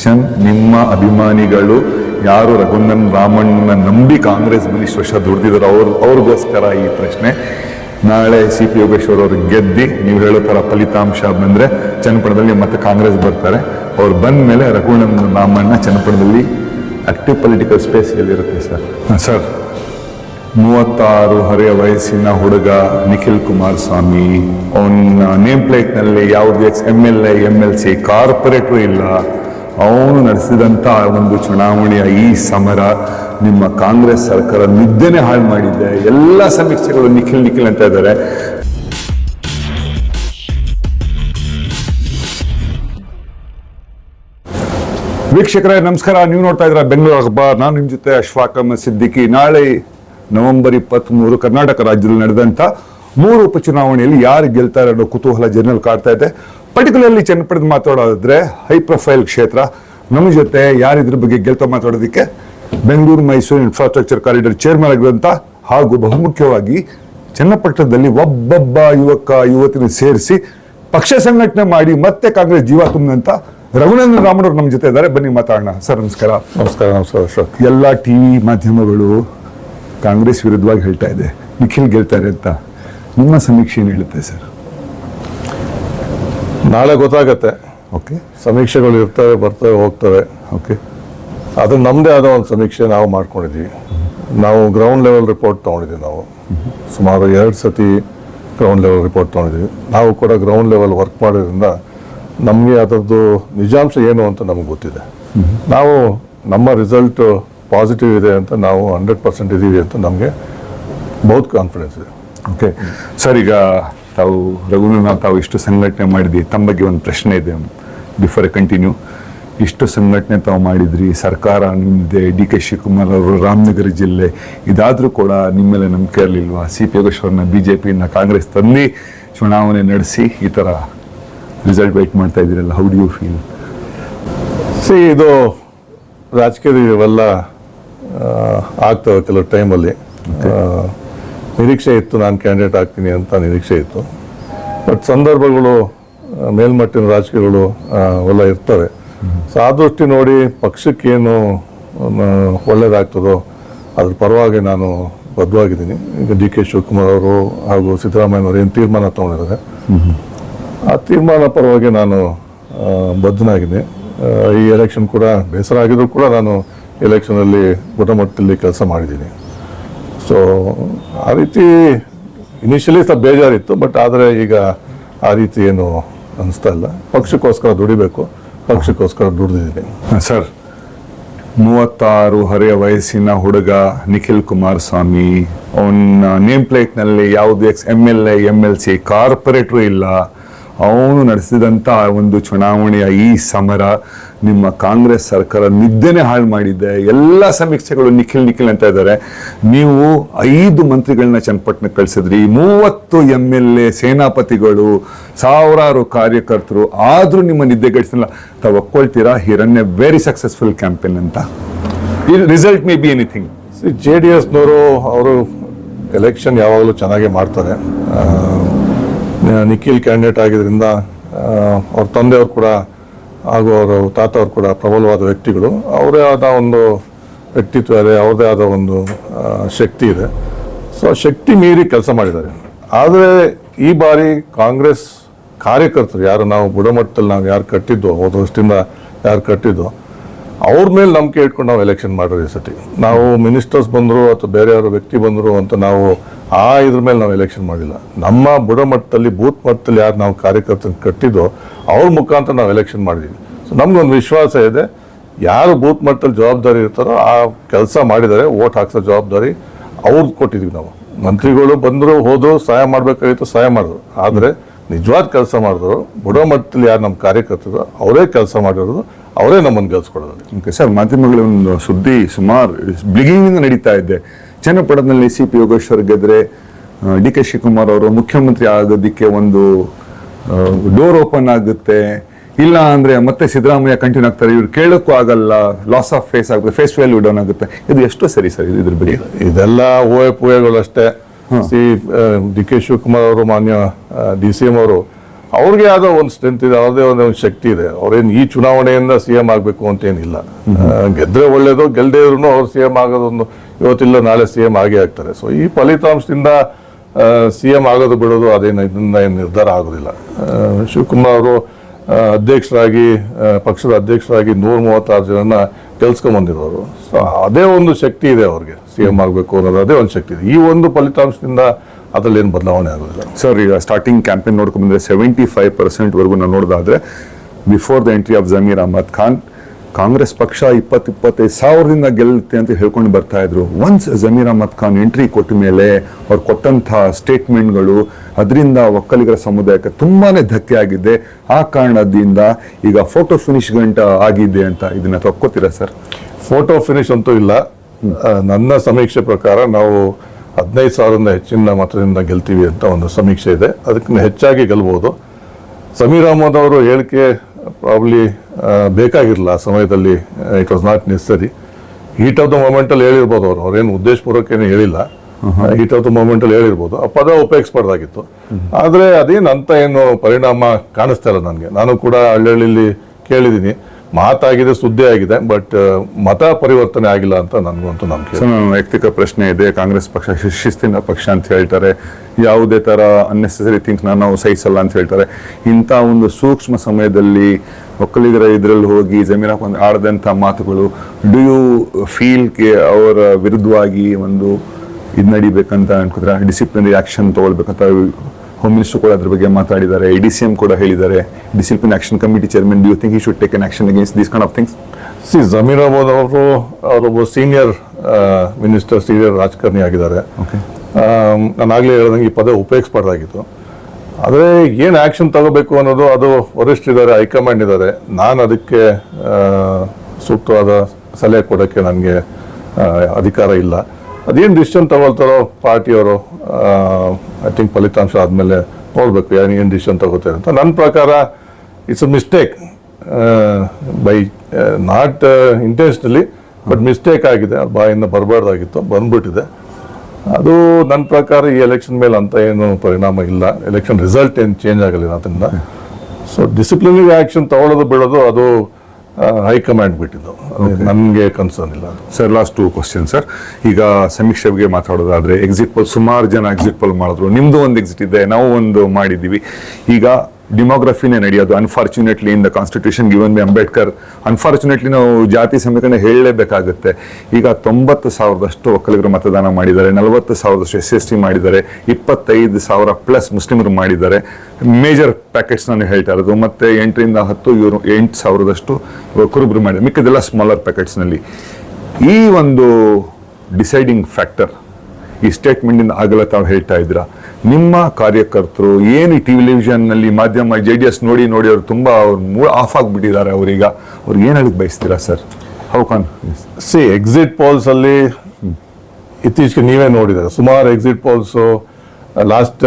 ಶನ್ ನಿಮ್ಮ ಅಭಿಮಾನಿಗಳು ಯಾರು ರಘುನಂದನ್ ರಾಮಣ್ಣ ನಂಬಿ ಕಾಂಗ್ರೆಸ್ ಬಂದಿಷ್ಟು ವರ್ಷ ದುಡ್ದಿದ್ರು ಅವ್ರ ಅವ್ರಿಗೋಸ್ಕರ ಈ ಪ್ರಶ್ನೆ. ನಾಳೆ ಸಿ ಪಿ ಯೋಗೇಶ್ವರ್ ಅವರು ಗೆದ್ದಿ ನೀವು ಹೇಳೋ ಥರ ಫಲಿತಾಂಶ ಬಂದರೆ ಚನ್ನಪಟ್ಟಣದಲ್ಲಿ ಮತ್ತೆ ಕಾಂಗ್ರೆಸ್ ಬರ್ತಾರೆ. ಅವ್ರು ಬಂದ ಮೇಲೆ ರಘುನಂದನ್ ರಾಮಣ್ಣ ಚನ್ನಪಟ್ಟಣದಲ್ಲಿ ಆಕ್ಟಿವ್ ಪೊಲಿಟಿಕಲ್ ಸ್ಪೇಸ್ ಎಲ್ಲಿರುತ್ತೆ ಸರ್. ಸರ್. ಮೂವತ್ತಾರು ಹರೆಯ ವಯಸ್ಸಿನ ಹುಡುಗ ನಿಖಿಲ್ ಕುಮಾರಸ್ವಾಮಿ. ಅವನ ನೇಮ್ ಪ್ಲೇಟ್ನಲ್ಲಿ ಯಾವುದೇ X M L A M L C ಕಾರ್ಪೊರೇಟ್ರು ಇಲ್ಲ. ಅವನು ನಡೆಸಿದಂಥ ಒಂದು ಚುನಾವಣೆಯ ಈ ಸಮರ ನಿಮ್ಮ ಕಾಂಗ್ರೆಸ್ ಸರ್ಕಾರ ನಿದ್ದೆನೆ ಹಾಳು ಮಾಡಿದ್ದೆ ಎಲ್ಲ ಸಮೀಕ್ಷೆಗಳು ನಿಖಿಲ್ ನಿಖಿಲ್ ಅಂತ ಇದ್ದಾರೆ. ವೀಕ್ಷಕರೇ, ನಮಸ್ಕಾರ. ನೀವು ನೋಡ್ತಾ ಇದ್ದೀರಾ ಬೆಂಗಳೂರು ಅಖಬಾರ್. ನಾನು ನಿಮ್ಮ ಜೊತೆ ಅಶ್ವಾಕ್ ಸಿದ್ದಿಕಿ. ನಾಳೆ ನವೆಂಬರ್ ಇಪ್ಪತ್ತ್ಮೂರು ಕರ್ನಾಟಕ ರಾಜ್ಯದಲ್ಲಿ ನಡೆದಂಥ ಮೂರು ಉಪಚುನಾವಣೆಯಲ್ಲಿ ಯಾರು ಗೆಲ್ತಾರೆ ಅನ್ನೋ ಕುತೂಹಲ ಜನರಲ್ಲಿ ಕಾಡ್ತಾ ಇದೆ. ಪರ್ಟಿಕ್ಯುಲರ್ಲಿ ಚನ್ನಪಟ್ಟಣ ಮಾತಾಡೋದಾದ್ರೆ ಹೈ ಪ್ರೊಫೈಲ್ ಕ್ಷೇತ್ರ. ನಮ್ಮ ಜೊತೆ ಯಾರಿದ್ರ ಬಗ್ಗೆ ಗೆಲ್ತಾ ಮಾತಾಡೋದಕ್ಕೆ Bengaluru Mysuru infrastructure corridor chairman ಆಗಿರುವಂತ ಹಾಗೂ ಬಹುಮುಖ್ಯವಾಗಿ ಚನ್ನಪಟ್ಟಣದಲ್ಲಿ ಒಬ್ಬೊಬ್ಬ ಯುವಕ ಯುವತಿನ ಸೇರಿಸಿ ಪಕ್ಷ ಸಂಘಟನೆ ಮಾಡಿ ಮತ್ತೆ ಕಾಂಗ್ರೆಸ್ ಜೀವ ತುಂಬಿದಂತ ರಘುನಂದನ್ ರಾಮನವ್ರು ನಮ್ಮ ಜೊತೆ ಇದ್ದಾರೆ. ಬನ್ನಿ ಮಾತಾಡೋಣ. ಸರ್ ನಮಸ್ಕಾರ. ನಮಸ್ಕಾರ ನಮಸ್ಕಾರ ಅಶೋಕ್. ಎಲ್ಲ ಟಿವಿ ಮಾಧ್ಯಮಗಳು ಕಾಂಗ್ರೆಸ್ ವಿರುದ್ಧವಾಗಿ ಹೇಳ್ತಾ ಇದೆ. ನಿಖಿಲ್ ಗೆಲ್ತಾರೆ ಅಂತ. ನಿಮ್ಮ ಸಮೀಕ್ಷೆ ಏನು ಹೇಳುತ್ತೆ ಸರ್? ನಾಳೆ ಗೊತ್ತಾಗತ್ತೆ. ಓಕೆ ಸಮೀಕ್ಷೆಗಳು ಇರ್ತವೆ ಬರ್ತವೆ ಹೋಗ್ತವೆ. ಓಕೆ ಅದು ನಮ್ಮದೇ ಆದ ಒಂದು ಸಮೀಕ್ಷೆ ನಾವು ಮಾಡ್ಕೊಂಡಿದ್ದೀವಿ ನಾವು ಗ್ರೌಂಡ್ ಲೆವೆಲ್ ರಿಪೋರ್ಟ್ ತೊಗೊಂಡಿದ್ದೀವಿ ನಾವು. ಸುಮಾರು ಎರಡು ಸತಿ ಗ್ರೌಂಡ್ ಲೆವೆಲ್ ರಿಪೋರ್ಟ್ ತೊಗೊಂಡಿದ್ದೀವಿ ನಾವು ಕೂಡ ಗ್ರೌಂಡ್ ಲೆವೆಲ್ ವರ್ಕ್ ಮಾಡೋದ್ರಿಂದ ನಮಗೆ ಅದರದ್ದು ನಿಜಾಂಶ ಏನು ಅಂತ ನಮಗೆ ಗೊತ್ತಿದೆ. ನಾವು ನಮ್ಮ ರಿಸಲ್ಟ್ ಪಾಸಿಟಿವ್ ಇದೆ ಅಂತ ನಾವು ಹಂಡ್ರೆಡ್ ಪರ್ಸೆಂಟ್ ಇದ್ದೀವಿ ಅಂತ ನಮಗೆ ಬಹುತ್ ಕಾನ್ಫಿಡೆನ್ಸ್ ಇದೆ. ಓಕೆ ಸರ್ ಈಗ ತಾವು ರಘುನಾಥ್ ತಾವು ಇಷ್ಟು ಸಂಘಟನೆ ಮಾಡಿದ್ರಿ ತಮ್ಮ ಬಗ್ಗೆ ಒಂದು ಪ್ರಶ್ನೆ ಇದೆ. ಬಿಫೋರ್ ಎ ಕಂಟಿನ್ಯೂ ಇಷ್ಟು ಸಂಘಟನೆ ತಾವು ಮಾಡಿದ್ರಿ ಸರ್ಕಾರ ನಿಮ್ಮದೆ ಡಿ ಕೆ ಶಿವಕುಮಾರ್ ಅವರು ರಾಮನಗರ ಜಿಲ್ಲೆ ಇದಾದರೂ ಕೂಡ ನಿಮ್ಮ ಮೇಲೆ ನಂಬಿಕೆ ಇರಲಿಲ್ವಾ? ಸಿ ಪಿ ಯೋಗೇಶ್ವರನ ಬಿ ಜೆ ಪಿನ ಕಾಂಗ್ರೆಸ್ ತಂದು ಚುನಾವಣೆ ನಡೆಸಿ ಈ ಥರ ರಿಸಲ್ಟ್ ವೆಯ್ಟ್ ಮಾಡ್ತಾ ಇದ್ದೀರಲ್ಲ how do you feel see ಇದು ರಾಜಕೀಯದ ಇವೆಲ್ಲ ಆಗ್ತವೆ ಕೆಲವು ಟೈಮಲ್ಲಿ ನಿರೀಕ್ಷೆ ಇತ್ತು, ನಾನು ಕ್ಯಾಂಡಿಡೇಟ್ ಆಗ್ತೀನಿ ಅಂತ ನಿರೀಕ್ಷೆ ಇತ್ತು. ಬಟ್ ಸಂದರ್ಭಗಳು ಮೇಲ್ಮಟ್ಟಿನ ರಾಜಕೀಯಗಳು ಎಲ್ಲ ಇರ್ತವೆ. ಸೊ ಆ ದೃಷ್ಟಿ ನೋಡಿ ಪಕ್ಷಕ್ಕೇನು ಒಳ್ಳೆಯದಾಗ್ತದೋ ಅದ್ರ ಪರವಾಗಿ ನಾನು ಬದ್ಧವಾಗಿದ್ದೀನಿ. ಈಗ ಡಿ ಕೆ ಶಿವಕುಮಾರ್ ಅವರು ಹಾಗೂ ಸಿದ್ದರಾಮಯ್ಯನವರು ಏನು ತೀರ್ಮಾನ ತಗೊಂಡಿದ್ದಾರೆ. ಆ ತೀರ್ಮಾನ ಪರವಾಗಿ ನಾನು ಬದ್ಧನಾಗಿದ್ದೀನಿ. ಬದ್ಧನಾಗಿದ್ದೆ ಈ ಎಲೆಕ್ಷನ್ ಕೂಡ ಬೇಸರ ಆಗಿದ್ರು ಕೂಡ ನಾನು ಎಲೆಕ್ಷನಲ್ಲಿ ಗುಣಮಟ್ಟದಲ್ಲಿ ಕೆಲಸ ಮಾಡಿದ್ದೀನಿ. ಸೊ ಆ ರೀತಿ ಇನಿಷಿಯಲಿ ಸ್ವಲ್ಪ ಬೇಜಾರಿತ್ತು ಬಟ್ ಆದರೆ ಈಗ ಆ ರೀತಿ ಏನು ಅನಿಸ್ತಾ ಇಲ್ಲ. ಪಕ್ಷಕ್ಕೋಸ್ಕರ ದುಡಿಬೇಕು, ಪಕ್ಷಕ್ಕೋಸ್ಕರ ದುಡಿದಿದ್ದೀನಿ. ಸರ್, ಮೂವತ್ತಾರು ಹರೆಯ ವಯಸ್ಸಿನ ಹುಡುಗ ನಿಖಿಲ್ ಕುಮಾರಸ್ವಾಮಿ ಅವನ ನೇಮ್ ಪ್ಲೇಟ್ನಲ್ಲಿ ಯಾವುದೇ M L A M L C ಕಾರ್ಪೊರೇಟ್ರು ಇಲ್ಲ. ಅವನು ನಡೆಸಿದಂಥ ಒಂದು ಚುನಾವಣೆಯ ಈ ಸಮರ ನಿಮ್ಮ ಕಾಂಗ್ರೆಸ್ ಸರ್ಕಾರ ನಿದ್ದೆನೆ ಹಾಳು ಮಾಡಿದೆ, ಎಲ್ಲ ಸಮೀಕ್ಷೆಗಳು ನಿಖಿಲ್ ನಿಖಿಲ್ ಅಂತ ಇದ್ದಾರೆ. ನೀವು ಐದು ಮಂತ್ರಿಗಳನ್ನ ಚನ್ನಪಟ್ಟಣಕ್ಕೆ ಕಳಿಸಿದ್ರಿ, ಮೂವತ್ತು ಎಂ ಎಲ್ ಎ ಸೇನಾಪತಿಗಳು, ಸಾವಿರಾರು ಕಾರ್ಯಕರ್ತರು ಆದರೂ ನಿಮ್ಮ ನಿದ್ದೆಗಳಿಸಲ್ಲ ತಾವು ಒಪ್ಕೊಳ್ತೀರಾ? ಹಿರಣ್ಯ ವೆರಿ ಸಕ್ಸಸ್ಫುಲ್ ಕ್ಯಾಂಪೇನ್ ಅಂತ. Result may be anything J D ಎಸ್ನವರು ಅವರು ಎಲೆಕ್ಷನ್ ಯಾವಾಗಲೂ ಚೆನ್ನಾಗೇ ಮಾಡ್ತಾರೆ. ನಿಖಿಲ್ ಕ್ಯಾಂಡಿಡೇಟ್ ಆಗಿದ್ದರಿಂದ ಅವ್ರ ತಂದೆಯವರು ಕೂಡ ಹಾಗೂ ಅವರು ತಾತ ಅವರು ಕೂಡ ಪ್ರಬಲವಾದ ವ್ಯಕ್ತಿಗಳು. ಅವರೇ ಆದ ಒಂದು ವ್ಯಕ್ತಿತ್ವ ಇದೆ ಅವ್ರದ್ದೇ ಆದ ಒಂದು ಶಕ್ತಿ ಇದೆ. ಸೊ ಶಕ್ತಿ ಮೀರಿ ಕೆಲಸ ಮಾಡಿದ್ದಾರೆ. ಆದರೆ ಈ ಬಾರಿ ಕಾಂಗ್ರೆಸ್ ಕಾರ್ಯಕರ್ತರು ಯಾರು, ನಾವು ಬುಡಮಟ್ಟದಲ್ಲಿ ನಾವು ಯಾರು ಕಟ್ಟಿದ್ದೋ, ಹೋದ ವರ್ಷದಿಂದ ಯಾರು ಕಟ್ಟಿದ್ದೋ ಅವ್ರ ಮೇಲೆ ನಂಬಿಕೆ ಇಟ್ಕೊಂಡು ನಾವು ಎಲೆಕ್ಷನ್ ಮಾಡೋದು ಈ ಸತಿ. ನಾವು ಮಿನಿಸ್ಟರ್ಸ್ ಬಂದರು ಅಥವಾ ಬೇರೆ ಯಾರು ವ್ಯಕ್ತಿ ಬಂದರು ಅಂತ ನಾವು, ಆ ಇದ್ರ ಮೇಲೆ ನಾವು ಎಲೆಕ್ಷನ್ ಮಾಡಿಲ್ಲ. ನಮ್ಮ ಬುಡಮಟ್ಟದಲ್ಲಿ ಬೂತ್ ಮಟ್ಟದಲ್ಲಿ ಯಾರು ನಾವು ಕಾರ್ಯಕರ್ತನ ಕಟ್ಟಿದ್ದೋ ಅವ್ರ ಮುಖಾಂತರ ನಾವು ಎಲೆಕ್ಷನ್ ಮಾಡಿದ್ದೀವಿ ಸೊ ನಮಗೊಂದು ವಿಶ್ವಾಸ ಇದೆ. ಯಾರು ಬೂತ್ ಮಟ್ಟದಲ್ಲಿ ಜವಾಬ್ದಾರಿ ಇರ್ತಾರೋ, ಆ ಕೆಲಸ ಮಾಡಿದರೆ, ಓಟ್ ಹಾಕ್ಸೋ ಜವಾಬ್ದಾರಿ ಅವ್ರದ್ದು ಕೊಟ್ಟಿದ್ದೀವಿ ನಾವು. ಮಂತ್ರಿಗಳು ಬಂದರು, ಹೋದರು, ಸಹಾಯ ಮಾಡಬೇಕಾಗಿತ್ತು, ಸಹಾಯ ಮಾಡಿದ್ರು. ಆದರೆ ನಿಜವಾದ ಕೆಲಸ ಮಾಡಿದ್ರು ಬಡವ ಮಟ್ಟದಲ್ಲಿ ಯಾರು ನಮ್ಮ ಕಾರ್ಯಕರ್ತರು ಅವರೇ ಕೆಲಸ ಮಾಡಿರೋದು ಅವರೇ ನಮ್ಮನ್ನು ಗೆಲ್ಸ್ಕೊಡೋದು. ಓಕೆ ಸರ್ ಮಾಧ್ಯಮಗಳ ಒಂದು ಸುದ್ದಿ ಸುಮಾರು ಬಿಗಿನಿಂದ ನಡೀತಾ ಇದೆ. ಚನ್ನಪಟ್ಟಣದಲ್ಲಿ ಸಿ ಪಿ ಯೋಗೇಶ್ವರ್ ಗೆದ್ರೆ ಡಿ ಕೆ ಶಿವಕುಮಾರ್ ಅವರು ಮುಖ್ಯಮಂತ್ರಿ ಆಗೋದಕ್ಕೆ ಒಂದು ಡೋರ್ ಓಪನ್ ಆಗುತ್ತೆ. ಇಲ್ಲ ಅಂದರೆ ಮತ್ತೆ ಸಿದ್ದರಾಮಯ್ಯ ಕಂಟಿನ್ಯೂ ಆಗ್ತಾರೆ. ಇವ್ರು ಕೇಳೋಕ್ಕೂ ಆಗಲ್ಲ. ಲಾಸ್ ಆಫ್ ಫೇಸ್ ಆಗುತ್ತೆ. ಫೇಸ್ ವ್ಯಾಲ್ಯೂ ಡೌನ್ ಆಗುತ್ತೆ. ಇದು ಎಷ್ಟು ಸರಿ ಸರ್ ಇದ್ರ ಬಗ್ಗೆ? ಇದೆಲ್ಲ ಊಹೆ ಪೂಹೆಗಳು ಅಷ್ಟೇ. ಸಿ ಡಿ ಕೆ ಶಿವಕುಮಾರ್ ಅವರು ಮಾನ್ಯ ಡಿ ಸಿ ಎಂ ಅವರು ಅವ್ರಿಗೆ ಆದ ಒಂದು ಸ್ಟ್ರೆಂತ್ ಇದೆ ಅವ್ರದೇ ಒಂದು ಒಂದು ಶಕ್ತಿ ಇದೆ. ಅವ್ರೇನು ಈ ಚುನಾವಣೆಯಿಂದ ಸಿ ಎಂ ಆಗಬೇಕು ಅಂತ ಏನಿಲ್ಲ ಒಳ್ಳೆಯದು ಗೆದ್ರೆ ಒಳ್ಳೇದು ಗೆಲ್ದೇ ಇದ್ರು ಅವ್ರು ಸಿ ಎಂ ಆಗೋದೊಂದು ಇವತ್ತಿಲ್ಲ ನಾಳೆ ಸಿ ಎಂ ಆಗೇ ಆಗ್ತಾರೆ. ಸೊ ಈ ಫಲಿತಾಂಶದಿಂದ ಸಿ ಎಂ ಆಗೋದು ಬಿಡೋದು ಅದೇನು ಇದನ್ನ ಏನು ನಿರ್ಧಾರ ಆಗೋದಿಲ್ಲ. ಶಿವಕುಮಾರ್ ಅವರು ಅಧ್ಯಕ್ಷರಾಗಿ ಪಕ್ಷದ ಅಧ್ಯಕ್ಷರಾಗಿ ನೂರ ಮೂವತ್ತಾರು ಜನನ ಕೆಲ್ಸ್ಕೊಂಬಂದಿರೋರು ಸೊ ಅದೇ ಒಂದು ಶಕ್ತಿ ಇದೆ ಅವ್ರಿಗೆ. ಸಿ ಎಂ ಆಗಬೇಕು ಅನ್ನೋದು ಅದೇ ಒಂದು ಶಕ್ತಿ ಇದೆ. ಈ ಒಂದು ಫಲಿತಾಂಶದಿಂದ ಅದರಲ್ಲಿ ಏನು ಬದಲಾವಣೆ ಆಗೋದಿಲ್ಲ. ಸರ್ ಈಗ ಸ್ಟಾರ್ಟಿಂಗ್ ಕ್ಯಾಂಪೇನ್ ನೋಡ್ಕೊಂಡ್ಬಂದ್ರೆ ಸೆವೆಂಟಿ ಫೈವ್ ಪರ್ಸೆಂಟ್ ವರೆಗೂ ನಾವು ನೋಡೋದಾದ್ರೆ before the entry of Zameer Ahmed Khan Congress ಪಕ್ಷ ಇಪ್ಪತ್ತು ಇಪ್ಪತ್ತೈದು ಸಾವಿರದಿಂದ ಗೆಲ್ಲುತ್ತೆ ಅಂತ ಹೇಳ್ಕೊಂಡು ಬರ್ತಾ ಇದ್ರು. ಒನ್ಸ್ ಜಮೀರ್ ಅಹಮದ್ ಖಾನ್ ಎಂಟ್ರಿ ಕೊಟ್ಟ ಮೇಲೆ ಅವ್ರು ಕೊಟ್ಟಂತಹ ಸ್ಟೇಟ್ಮೆಂಟ್ಗಳು ಅದರಿಂದ ಒಕ್ಕಲಿಗರ ಸಮುದಾಯಕ್ಕೆ ತುಂಬಾ ಧಕ್ಕೆ ಆಗಿದೆ. ಆ ಕಾರಣದಿಂದ ಈಗ ಫೋಟೋ ಫಿನಿಶ್ ಗಂಟ ಆಗಿದೆ ಅಂತ ಇದನ್ನ ತಕ್ಕೋತೀರಾ ಸರ್ ಫೋಟೋ ಫಿನಿಶ್ ಅಂತೂ ಇಲ್ಲ. ನನ್ನ ಸಮೀಕ್ಷೆ ಪ್ರಕಾರ ನಾವು ಹದಿನೈದು ಸಾವಿರದಿಂದ ಹೆಚ್ಚಿನ ಮತದಿಂದ ಗೆಲ್ತೀವಿ ಅಂತ ಒಂದು ಸಮೀಕ್ಷೆ ಇದೆ. ಅದಕ್ಕಿಂತ ಹೆಚ್ಚಾಗಿ ಗೆಲ್ಬೋದು. ಸಮೀರ್ ಅಹಮದ್ ಅವರು ಹೇಳಿಕೆ ಪ್ರಾಬ್ಲಿ ಬೇಕಾಗಿರಲಿಲ್ಲ ಆ ಸಮಯದಲ್ಲಿ it was not necessary heat of the ಮೂಮೆಂಟಲ್ಲಿ ಹೇಳಿರ್ಬೋದು ಅವರು. ಅವ್ರೇನು ಉದ್ದೇಶಪೂರ್ವಕ ಏನು ಹೇಳಿಲ್ಲ. ಹೀಟ್ ಆಫ್ ದ ಮೂಮೆಂಟಲ್ಲಿ ಹೇಳಿರ್ಬೋದು. ಆ ಪದ ಉಪಯೋಗಿಸ್ಬಾರ್ದಾಗಿತ್ತು ಆದರೆ ಅದೇನು ಅಂತ ಏನು ಪರಿಣಾಮ ಕಾಣಿಸ್ತಾ ಇಲ್ಲ ನನಗೆ. ನಾನು ಕೂಡ ಹಳ್ಳಿಯಲ್ಲಿ ಕೇಳಿದ್ದೀನಿ. ಮಾತಾಗಿದೆ, ಸುದ್ದಿ ಆಗಿದೆ ಬಟ್ ಮತ ಪರಿವರ್ತನೆ ಆಗಿಲ್ಲ ಅಂತ ನನಗಂತೂ ನಂಬಿಕೆ ವೈಯಕ್ತಿಕ ಪ್ರಶ್ನೆ ಇದೆ. ಕಾಂಗ್ರೆಸ್ ಪಕ್ಷ, ಶಿಸ್ತಿನ ಪಕ್ಷ ಅಂತ ಹೇಳ್ತಾರೆ. ಯಾವುದೇ ತರ ಅನ್ನೆಸೆಸರಿ ಥಿಂಗ್ಸ್ ನಾವು ಸಹಿಸಲ್ಲ ಅಂತ ಹೇಳ್ತಾರೆ. ಇಂಥ ಒಂದು ಸೂಕ್ಷ್ಮ ಸಮಯದಲ್ಲಿ ಒಕ್ಕಲಿಗರ ಇದರಲ್ಲಿ ಹೋಗಿ ಜಮೀನ ಆಡದಂಥ ಮಾತುಗಳು ಡು ಯು ಫೀಲ್ ಕೆ ಅವರ ವಿರುದ್ಧವಾಗಿ ಒಂದು ಇದು ನಡಿಬೇಕಂತ ಅನ್ಕೋದ್ರೆ ಡಿಸಿಪ್ಲಿನರಿ ಆಕ್ಷನ್ ತಗೊಳ್ಬೇಕಂತ ಹೋಮ್ ಮಿನಿಸ್ಟರ್ ಕೂಡ ಅದ್ರ ಬಗ್ಗೆ ಮಾತಾಡಿದ್ದಾರೆ. ಡಿ ಸಿ ಎಂ ಕೂಡ ಹೇಳಿದ್ದಾರೆ. Discipline action committee chairman do you think he should take an action against these kind of things see Zameer Ahmed ಅವರು ಅವರೊಬ್ಬ ಸೀನಿಯರ್ ಮಿನಿಸ್ಟರ್ ಸೀನಿಯರ್ ರಾಜಕಾರಣಿ ಆಗಿದ್ದಾರೆ. ಓಕೆ ನಾನು ಆಗಲೇ ಹೇಳ್ದಂಗೆ ಈ ಪದ ಉಪಯೋಗಿಸ್ಬಾರ್ದಾಗಿತ್ತು. ಆದರೆ ಏನು ಆ್ಯಕ್ಷನ್ ತಗೋಬೇಕು ಅನ್ನೋದು ಅದು ವರಿಷ್ಠರಿದ್ದಾರೆ ಹೈಕಮಾಂಡ್ ಇದ್ದಾರೆ. ನಾನು ಅದಕ್ಕೆ ಸೂಕ್ತವಾದ ಸಲಹೆ ಕೊಡೋಕ್ಕೆ ನನಗೆ ಅಧಿಕಾರ ಇಲ್ಲ. ಅದೇನು ಡಿಸಿಷನ್ ತಗೊಳ್ತಾರೋ ಪಾರ್ಟಿಯವರು ಐ ಥಿಂಕ್ ಫಲಿತಾಂಶ ಆದಮೇಲೆ ನೋಡಬೇಕು ಏನು ಏನು ಡಿಸಿಷನ್ ತಗೋತಾರೆ ಅಂತ. ನನ್ನ ಪ್ರಕಾರ it's a mistake by not intentionally but mistake ಆಗಿದೆ. ಬಾಯಿಂದ ಬರಬಾರ್ದಾಗಿತ್ತು, ಬಂದ್ಬಿಟ್ಟಿದೆ. ಅದು ನನ್ನ ಪ್ರಕಾರ ಈ ಎಲೆಕ್ಷನ್ ಮೇಲೆ ಅಂತ ಏನು ಪರಿಣಾಮ ಇಲ್ಲ. ಎಲೆಕ್ಷನ್ ರಿಸಲ್ಟ್ ಏನು ಚೇಂಜ್ ಆಗಲಿಲ್ಲ ಅದರಿಂದ. ಸೊ ಡಿಸಿಪ್ಲಿನರಿ ಆ್ಯಕ್ಷನ್ ತಗೊಳ್ಳೋದು ಬಿಡೋದು ಅದು ಹೈಕಮಾಂಡ್ ಬಿಟ್ಟಿದ್ದು. ನನಗೆ ಕನ್ಸರ್ನ್ ಇಲ್ಲ sir last two question sir ಈಗ ಸಮೀಕ್ಷೆ ಬಗ್ಗೆ ಮಾತಾಡೋದಾದ್ರೆ ಎಕ್ಸಿಟ್ ಪೋಲ್ ಸುಮಾರು ಜನ ಎಕ್ಸಿಟ್ ಪೋಲ್ ಮಾಡಿದ್ರು. ನಿಮ್ಮದು ಒಂದು ಎಕ್ಸಿಟ್ ಇದೆ ನಾವು ಒಂದು ಮಾಡಿದ್ದೀವಿ. ಈಗ ಡಿಮೋಗ್ರಫಿನೇ ನಡೆಯೋದು. Unfortunately in the constitution given by Ambedkar unfortunately ನಾವು ಜಾತಿ ಸಮೀಕರಣ ಹೇಳಲೇಬೇಕಾಗುತ್ತೆ. ಈಗ ತೊಂಬತ್ತು ಸಾವಿರದಷ್ಟು ಒಕ್ಕಲಿಗರು ಮತದಾನ ಮಾಡಿದ್ದಾರೆ. ನಲವತ್ತು ಸಾವಿರದಷ್ಟು ಎಸ್ ಎಸ್ ಟಿ ಮಾಡಿದ್ದಾರೆ. ಇಪ್ಪತ್ತೈದು ಸಾವಿರ ಪ್ಲಸ್ ಮುಸ್ಲಿಮರು ಮಾಡಿದ್ದಾರೆ. ಮೇಜರ್ ಪ್ಯಾಕೆಟ್ಸ್ ನಾನು ಹೇಳ್ತಾ ಇರೋದು. ಮತ್ತು ಎಂಟರಿಂದ ಹತ್ತು ಇವರು ಎಂಟು ಸಾವಿರದಷ್ಟು ಕುರುಬರು ಮಾಡಿದ್ದಾರೆ. ಮಿಕ್ಕಿದೆಲ್ಲ ಸ್ಮಾಲರ್ ಪ್ಯಾಕೆಟ್ಸ್ನಲ್ಲಿ ಈ ಒಂದು ಡಿಸೈಡಿಂಗ್ ಫ್ಯಾಕ್ಟರ್ ಈ ಸ್ಟೇಟ್ಮೆಂಟಿಂದ ಆಗಲ್ಲ ತಾವು ಹೇಳ್ತಾ ಇದ್ದೀರಾ? ನಿಮ್ಮ ಕಾರ್ಯಕರ್ತರು ಏನು ಈ ಟೆಲಿವಿಷನ್ನಲ್ಲಿ ಮಾಧ್ಯಮ ಜೆ ಡಿ ಎಸ್ ನೋಡಿ ನೋಡಿ ಅವ್ರು ತುಂಬ ಅವ್ರು ಮೂಳ ಆಫ್ ಆಗಿಬಿಟ್ಟಿದ್ದಾರೆ ಅವರೀಗ. ಅವ್ರು ಏನು ಹೇಳಕ್ ಬಯಸ್ತೀರಾ sir? How can see exit polls ಅಲ್ಲಿ ಇತ್ತೀಚೆಗೆ ನೀವೇ ನೋಡಿದ್ದಾರೆ ಸುಮಾರು ಎಕ್ಸಿಟ್ ಪೋಲ್ಸ್ ಲಾಸ್ಟ್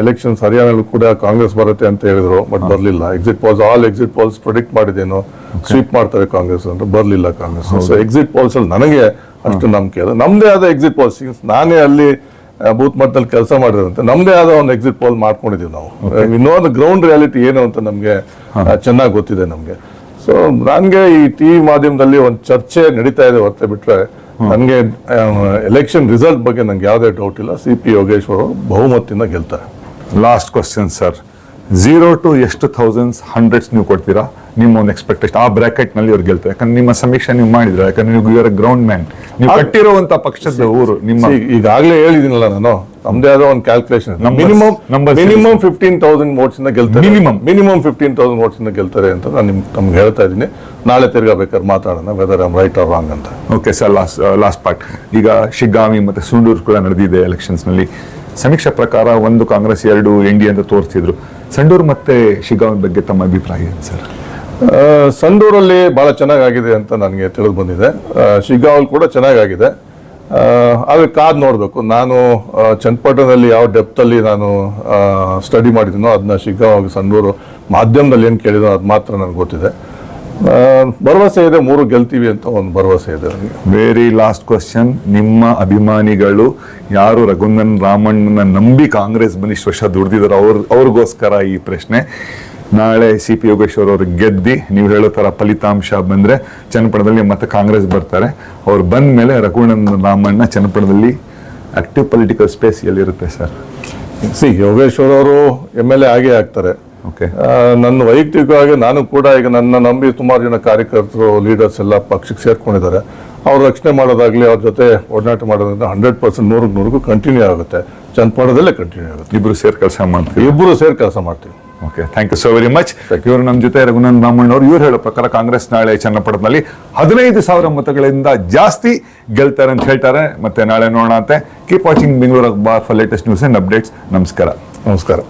ಎಲೆಕ್ಷನ್ಸ್ ಹರಿಯಾಣಲ್ಲೂ ಕೂಡ ಕಾಂಗ್ರೆಸ್ ಬರುತ್ತೆ ಅಂತ ಹೇಳಿದ್ರು ಬಟ್ ಬರಲಿಲ್ಲ. Exit polls all exit polls predict ಮಾಡಿದೇನು sweep ಮಾಡ್ತಾರೆ ಕಾಂಗ್ರೆಸ್ ಅಂತ ಬರಲಿಲ್ಲ ಕಾಂಗ್ರೆಸ್. ಸೊ ಎಕ್ಸಿಟ್ ಪೋಲ್ಸ್ ಅಲ್ಲಿ ನನಗೆ ಅಷ್ಟು ನಂಬಿಕೆ ಅದು ನಮ್ಮದೇ ಆದ ಎಕ್ಸಿಟ್ ಪೋಲ್ ನಾನೇ ಅಲ್ಲಿ ಬೂತ್ ಮಟ್ಟದಲ್ಲಿ ಕೆಲಸ ಮಾಡಿದಂತೆ ನಮ್ಮದೇ ಆದ ಒಂದು ಎಕ್ಸಿಟ್ ಪೋಲ್ ಮಾಡ್ಕೊಂಡಿದ್ದೀವಿ ನಾವು. ಇನ್ನೊಂದು ಗ್ರೌಂಡ್ ರಿಯಾಲಿಟಿ ಏನು ಅಂತ ನಮಗೆ ಚೆನ್ನಾಗಿ ಗೊತ್ತಿದೆ ನಮಗೆ. ಸೊ ನನಗೆ ಈ ಟಿವಿ ಮಾಧ್ಯಮದಲ್ಲಿ ಒಂದು ಚರ್ಚೆ ನಡೀತಾ ಇದೆ ಹೊರತೆ ಬಿಟ್ರೆ ನನಗೆ ಎಲೆಕ್ಷನ್ ರಿಸಲ್ಟ್ ಬಗ್ಗೆ ನಂಗೆ ಯಾವುದೇ ಡೌಟ್ ಇಲ್ಲ. ಸಿ ಪಿ ಯೋಗೇಶ್ವರ್ ಅವರು ಬಹುಮತದಿಂದ ಗೆಲ್ತಾರೆ. Last question sir zero to ಎಷ್ಟು ಥೌಸಂಡ್ಸ್ ಹಂಡ್ರೆಡ್ಸ್ ನೀವು ಕೊಡ್ತೀರಾ? ನಿಮ್ಮ ಒಂದು ಎಕ್ಸ್ಪೆಕ್ಟೇಷನ್ ಆ ಬ್ರಾಕೆಟ್ನಲ್ಲಿ ಅವ್ರು ಗೆಲ್ತಾರೆ. ಯಾಕಂದ್ರೆ ನಿಮ್ಮ ಸಮೀಕ್ಷೆ ನೀವು ಮಾಡಿದ್ರೆ ಯಾಕಂದ್ರೆ ನೀವು ಯುವರ್ ಗ್ರೌಂಡ್ ಮ್ಯಾನ್ ನೀವು ಕಟ್ಟಿರುವಂತ ಪಕ್ಷದ ಊರು ನಿಮ್ಮ ಈಗಾಗಲೇ ಹೇಳಿದಿನಲ್ಲ ನಾನು ನಮ್ದೇ ಆದ ಒಂದು calculation minimum number minimum fifteen thousand votes ಇಂದ ಗೆಲ್ತಾರೆ. Minimum minimum fifteen thousand votes ಇಂದ ಗೆಲ್ತಾರೆ ಅಂತ ನಾನು ನಿಮ್ ತಮ್ಗೆ ಹೇಳ್ತಾ ಇದ್ದೀನಿ. ನಾಳೆ ತಿರ್ಗಬೇಕಾದ್ರೆ ಮಾತಾಡೋಣ whether I'm right or wrong ಅಂತ. Okay sir last last part ಈಗ ಶಿಗ್ಗಾಮಿ ಮತ್ತೆ ಸುಂಡೂರು ಕೂಡ ನಡೆದಿದೆ ಎಲೆಕ್ಷನ್ಸ್ನಲ್ಲಿ. ಸಮೀಕ್ಷೆ ಪ್ರಕಾರ ಒಂದು ಕಾಂಗ್ರೆಸ್ ಎರಡು ಎನ್ ಡಿ ಅಂತ ತೋರಿಸಿದ್ರು. ಸಂಡೂರು ಮತ್ತೆ ಶಿಗ್ಗಾಮಿ ಬಗ್ಗೆ ತಮ್ಮ ಅಭಿಪ್ರಾಯ ಏನು ಸರ್ ಸಂಡೂರಲ್ಲಿ ಬಹಳ ಚೆನ್ನಾಗಾಗಿದೆ ಅಂತ ನನಗೆ ತಿಳಿದು ಬಂದಿದೆ. ಶಿಗ್ಗಾವಲ್ ಶಿಗ್ಗಾಂವ್ ಕೂಡ ಚೆನ್ನಾಗಾಗಿದೆ. ಆದರೆ ಕಾದು ನೋಡಬೇಕು. ನಾನು ಚನ್ನಪಟ್ಟಣದಲ್ಲಿ ಯಾವ ಡೆಪ್ತಲ್ಲಿ ನಾನು ಸ್ಟಡಿ ಮಾಡಿದ್ದೀನೋ ಅದನ್ನ ಶಿಗ್ಗಾವ್ ಸಂಡೂರು ಮಾಧ್ಯಮದಲ್ಲಿ ಏನು ಕೇಳಿದೋ ಅದು ಮಾತ್ರ ನನಗೆ ಗೊತ್ತಿದೆ. ಭರವಸೆ ಇದೆ, ಮೂರು ಗೆಲ್ತೀವಿ ಅಂತ ಒಂದು ಭರವಸೆ ಇದೆ ನನಗೆ ವೆರಿ ಲಾಸ್ಟ್ ಕ್ವಶನ್ ನಿಮ್ಮ ಅಭಿಮಾನಿಗಳು ಯಾರು ರಘುನಂದನ್ ರಾಮಣ್ಣನ ನಂಬಿ ಕಾಂಗ್ರೆಸ್ ಇಷ್ಟು ವರ್ಷ ದುಡ್ದಿದ್ದಾರೆ. ಅವ್ರ ಅವ್ರಿಗೋಸ್ಕರ ಈ ಪ್ರಶ್ನೆ. ನಾಳೆ ಸಿ ಪಿ ಯೋಗೇಶ್ವರ್ ಅವರು ಗೆದ್ದಿ ನೀವು ಹೇಳೋ ಥರ ಫಲಿತಾಂಶ ಬಂದರೆ ಚನ್ನಪಟ್ಟಣದಲ್ಲಿ ಮತ್ತೆ ಕಾಂಗ್ರೆಸ್ ಬರ್ತಾರೆ. ಅವ್ರು ಬಂದ ಮೇಲೆ ರಘುನಂದನ್ ರಾಮಣ್ಣ ಚನ್ನಪಟ್ಟಣದಲ್ಲಿ ಆಕ್ಟಿವ್ ಪೊಲಿಟಿಕಲ್ ಸ್ಪೇಸ್ ಎಲ್ಲಿರುತ್ತೆ ಸರ್? ಸಿ ಯೋಗೇಶ್ವರ್ ಅವರು ಎಂ ಎಲ್ ಎ ಆಗೇ ಆಗ್ತಾರೆ. ಓಕೆ ನನ್ನ ವೈಯಕ್ತಿಕವಾಗಿ ನಾನು ಕೂಡ ಈಗ ನನ್ನ ನಂಬಿ ಸುಮಾರು ಜನ ಕಾರ್ಯಕರ್ತರು ಲೀಡರ್ಸ್ ಎಲ್ಲ ಪಕ್ಷಕ್ಕೆ ಸೇರ್ಕೊಂಡಿದ್ದಾರೆ. ಅವ್ರ ರಕ್ಷಣೆ ಮಾಡೋದಾಗಲಿ ಅವ್ರ ಜೊತೆ ಒಡನಾಟ ಮಾಡೋದ್ರಿಂದ ಹಂಡ್ರೆಡ್ ಪರ್ಸೆಂಟ್ ನೂರಕ್ಕೆ ನೂರಕ್ಕೂ ಕಂಟಿನ್ಯೂ ಆಗುತ್ತೆ. ಚನ್ನಪಟ್ಟಣದಲ್ಲೇ ಕಂಟಿನ್ಯೂ ಆಗುತ್ತೆ. ಇಬ್ಬರು ಸೇರಿ ಕೆಲಸ ಮಾಡ್ತೀವಿ ಇಬ್ಬರು ಸೇರಿ ಕೆಲಸ ಮಾಡ್ತೀವಿ. Okay thank you so very much ಇವರು ನಮ್ಮ ಜೊತೆ ರಘುನಂದ್ ಬ್ರಾಹ್ಮಣ್ ಅವರು ಇವ್ರು ಹೇಳೋ ಪ್ರಕಾರ ಕಾಂಗ್ರೆಸ್ ನಾಳೆ ಚನ್ನಪಟ್ಟಣದಲ್ಲಿ ಹದಿನೈದು ಸಾವಿರ ಮತಗಳಿಂದ ಜಾಸ್ತಿ ಗೆಲ್ತಾರೆ ಅಂತ ಹೇಳ್ತಾರೆ. ಮತ್ತೆ ನಾಳೆ ನೋಡೋಣ ಅಂತೆ keep watching Bengaluru bar for latest news and updates ನಮಸ್ಕಾರ. ನಮಸ್ಕಾರ.